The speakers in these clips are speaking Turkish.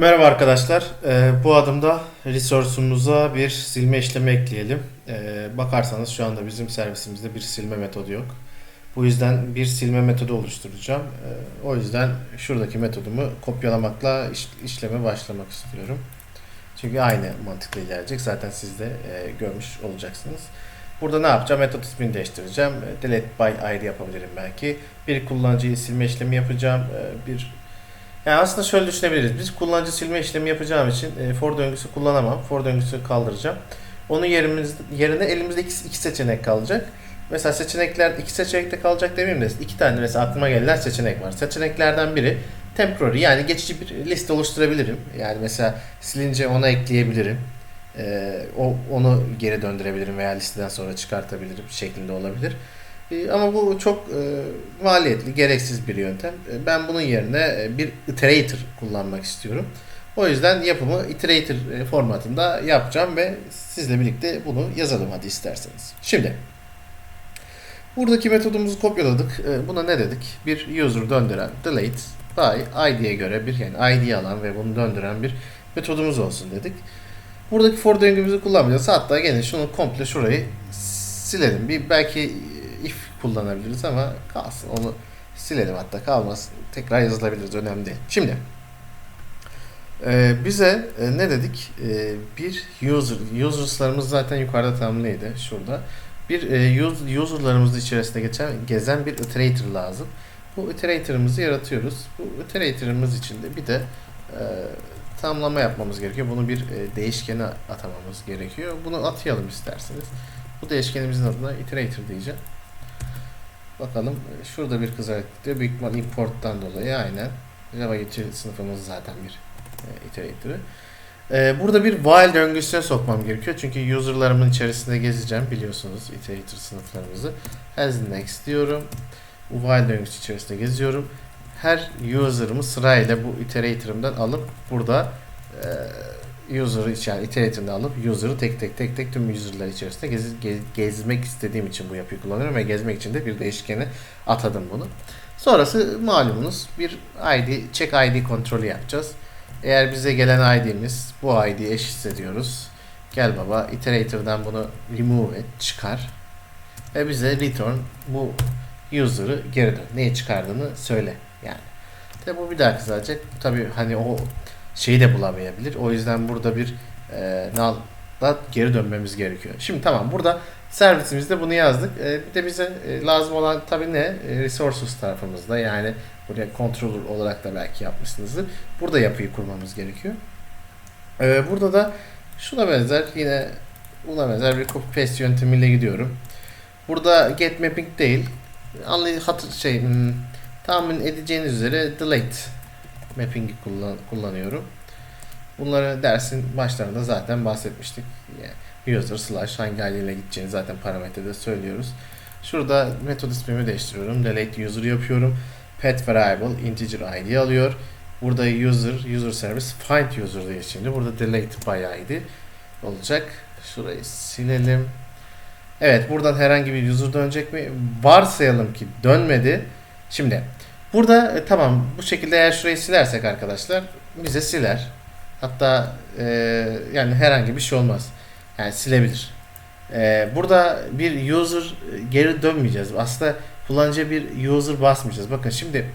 Merhaba arkadaşlar. Ee, bu adımda resource'umuza bir silme işlemi ekleyelim. Ee, bakarsanız şu anda bizim servisimizde bir silme metodu yok. Bu yüzden bir silme metodu oluşturacağım. Ee, o yüzden şuradaki metodumu kopyalamakla iş- işleme başlamak istiyorum. Çünkü aynı mantıkla ilerleyecek. Zaten siz de e, görmüş olacaksınız. Burada ne yapacağım? Metot ismini değiştireceğim. Delete by id yapabilirim belki. Bir kullanıcıyı silme işlemi yapacağım. E, Bir yani aslında şöyle düşünebiliriz. Biz kullanıcı silme işlemi yapacağım için e, for döngüsü kullanamam. For döngüsü kaldıracağım. Onun yerimiz, yerine elimizde iki, iki seçenek kalacak. Mesela seçenekler iki seçenekte kalacak demeyeyim de iki tane mesela aklıma gelen seçenek var. Seçeneklerden biri temporary yani geçici bir liste oluşturabilirim. Yani mesela silince ona ekleyebilirim. Ee, o onu geri döndürebilirim veya listeden sonra çıkartabilirim şeklinde olabilir. Ee, ama bu çok e, maliyetli, gereksiz bir yöntem. E, Ben bunun yerine e, bir iterator kullanmak istiyorum. O yüzden yapımı iterator e, formatında yapacağım ve sizle birlikte bunu yazalım hadi isterseniz. Şimdi buradaki metodumuzu kopyaladık. E, Buna ne dedik? Bir user döndüren delete by id'ye göre bir yani id alan ve bunu döndüren bir metodumuz olsun dedik. Buradaki for döngümüzü kullanmayacağız. Hatta gene şunu komple şurayı silelim. Bir belki if kullanabiliriz ama kalsın onu silelim hatta kalmasın. Tekrar yazılabiliriz önemli değil. Şimdi e, bize e, ne dedik? E, bir user, users'larımız zaten yukarıda tanımlıydı şurada. Bir e, use- user'larımızın içerisinde geçen gezen bir iterator lazım. Bu iterator'ımızı yaratıyoruz. Bu iterator'ımız içinde bir de e, tamlama yapmamız gerekiyor. Bunu bir e, değişkene atamamız gerekiyor. Bunu atayalım isterseniz. Bu değişkenimizin adına iterator diyeceğim. Bakalım e, şurada bir kızarık diyor. Büyük ihtimal importtan dolayı aynen. Java util sınıfımız zaten bir e, iterator'ı. E, burada bir while döngüsüne sokmam gerekiyor. Çünkü user'larımın içerisinde gezeceğim biliyorsunuz iterator sınıflarımızı. As next diyorum. Bu while döngüsü içerisinde geziyorum. Her user'ımı sırayla bu iterator'ımdan alıp burada e, user'ı yani iterator'ını alıp user'ı tek tek tek tek tüm user'lar içerisinde gez, gez- gezmek istediğim için bu yapıyı kullanıyorum ve gezmek için de bir değişkeni atadım bunu. Sonrası malumunuz bir ID, check ID kontrolü yapacağız. Eğer bize gelen ID'miz bu ID eşitse diyoruz. Gel baba iterator'dan bunu remove et, çıkar. Ve bize return bu user'ı geri dön. Neyi çıkardığını söyle yani. Tabi bu bir daha kızacak. Tabi hani o şeyi de bulamayabilir. O yüzden burada bir e, null'da geri dönmemiz gerekiyor. Şimdi tamam burada servisimizde bunu yazdık. E, bir de bize e, lazım olan tabi ne? E, resources tarafımızda yani buraya controller olarak da belki yapmışsınızdır. Burada yapıyı kurmamız gerekiyor. E, burada da şuna benzer yine buna benzer bir copy paste yöntemiyle gidiyorum. Burada get mapping değil. Anlay hatır şey hmm, tahmin edeceğiniz üzere delete mapping'i kullan, kullanıyorum. Bunları dersin başlarında zaten bahsetmiştik. Yani user slash hangi haliyle gideceğini zaten parametrede söylüyoruz. Şurada metod ismimi değiştiriyorum. Delete user yapıyorum. Pet variable integer id alıyor. Burada user user service find user diye şimdi. Burada delete by id olacak. Şurayı silelim. Evet buradan herhangi bir user dönecek mi? Varsayalım ki dönmedi. Şimdi burada e, tamam bu şekilde eğer şurayı silersek arkadaşlar bize siler. Hatta e, yani herhangi bir şey olmaz. Yani silebilir. E, burada bir user e, geri dönmeyeceğiz. Aslında kullanıcıya bir user basmayacağız. Bakın şimdi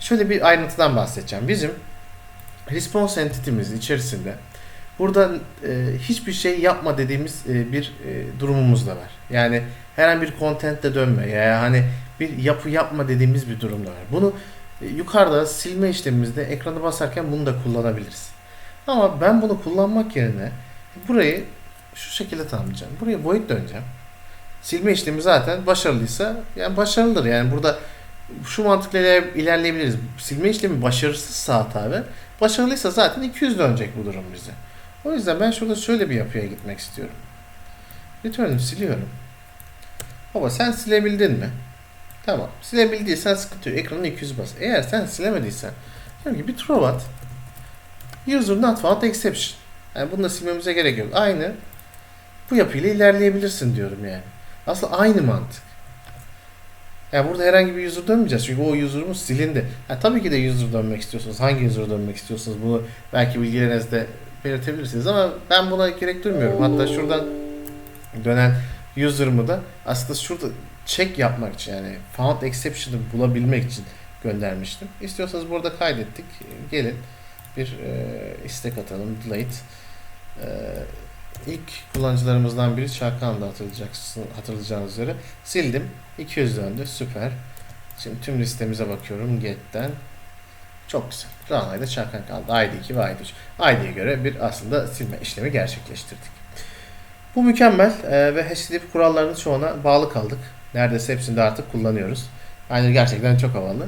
şöyle bir ayrıntıdan bahsedeceğim. Bizim response entity'mizin içerisinde burada e, hiçbir şey yapma dediğimiz e, bir e, durumumuz da var. Yani herhangi bir content de dönme ya hani bir yapı yapma dediğimiz bir durum var. Bunu e, yukarıda silme işlemimizde ekranı basarken bunu da kullanabiliriz. Ama ben bunu kullanmak yerine burayı şu şekilde tanımlayacağım. Buraya void döneceğim. Silme işlemi zaten başarılıysa yani başarılıdır. Yani burada şu mantıkla iler- ilerleyebiliriz. Silme işlemi başarısızsa hata ve başarılıysa zaten 200 dönecek bu durum bize. O yüzden ben şurada şöyle bir yapıya gitmek istiyorum. Return'ü siliyorum. Baba sen silebildin mi? Tamam. Silebildiysen sıkıntı yok. Ekranı 200 bas. Eğer sen silemediysen diyorum ki bir throw at. User not found exception. Yani bunu da silmemize gerek yok. Aynı bu yapıyla ilerleyebilirsin diyorum yani. Aslında aynı mantık. Yani burada herhangi bir user dönmeyeceğiz. Çünkü o user'ımız silindi. Ha, tabii ki de user dönmek istiyorsunuz. Hangi user dönmek istiyorsunuz? Bunu belki bilgilerinizde belirtebilirsiniz ama ben buna gerek duymuyorum. Hatta şuradan dönen user'ımı da aslında şurada check yapmak için yani found exception'ı bulabilmek için göndermiştim. İstiyorsanız burada kaydettik. Gelin bir e, istek atalım. Delete. E, ilk kullanıcılarımızdan biri Çakan da hatırlayacaksın, hatırlayacağınız üzere. Sildim. 200 döndü. Süper. Şimdi tüm listemize bakıyorum. Get'ten. Çok güzel. Rana'yla Çakan kaldı. ID2 ve ID3. ID'ye göre bir aslında silme işlemi gerçekleştirdik. Bu mükemmel e, ve HTTP kurallarının çoğuna bağlı kaldık. Neredeyse hepsini artık kullanıyoruz. Yani gerçekten çok havalı.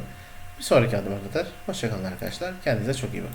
Bir sonraki adıma kadar hoşçakalın arkadaşlar. Kendinize çok iyi bakın.